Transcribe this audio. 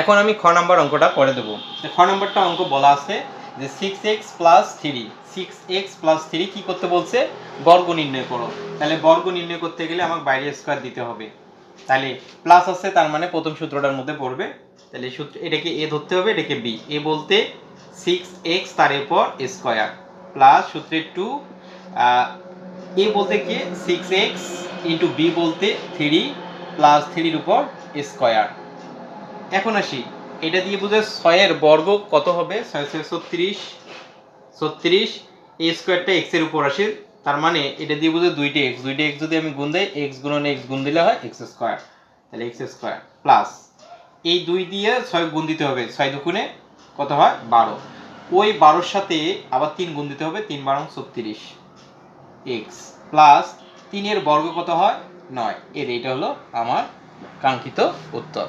এখন আমি খ নাম্বার অঙ্কটা করে দেবো। খ নাম্বারটা অঙ্ক বলা আছে যে six x plus three six x plus three কী করতে বলছে? বর্গ নির্ণয় করো। তাহলে বর্গ নির্ণয় করতে গেলে আমাকে বাইরে স্কোয়ার দিতে হবে। তাহলে প্লাস আছে, তার মানে প্রথম সূত্রটার মধ্যে পড়বে। তাহলে সূত্র এটাকে এ ধরতে হবে, এটাকে বি এ বলতে সিক্স এক্স তার এরপর স্কোয়ার প্লাস সূত্রে টু এ বলতে কি? সিক্স এক্স ইন্টু বি বলতে থ্রি প্লাস থ্রির উপর স্কোয়ার এখন আসি। এটা দিয়ে বুঝে ছয়ের বর্গ কত হবে? ছয় ছয়, ছত্রিশ ছত্রিশ এ স্কোয়ারটা এক্সের উপর আসে। তার মানে এটা দিয়ে বুঝে দুইটা এক্স দুইটা এক্স যদি আমি গুণ দেয় এক্স গুণন এক্স গুণ দিলে হয় এক্স স্কোয়ার তাহলে এক্স স্কোয়ার প্লাস এই দুই দিয়ে ছয় গুণ দিতে হবে। ছয় দুগুণে কত হয়? বারো। ওই বারোর সাথে আবার তিন গুণ দিতে হবে, তিন বারো ছত্রিশ এক্স প্লাস তিনের বর্গ কত হয়? নয়। এর এইটা হলো আমার কাঙ্ক্ষিত উত্তর।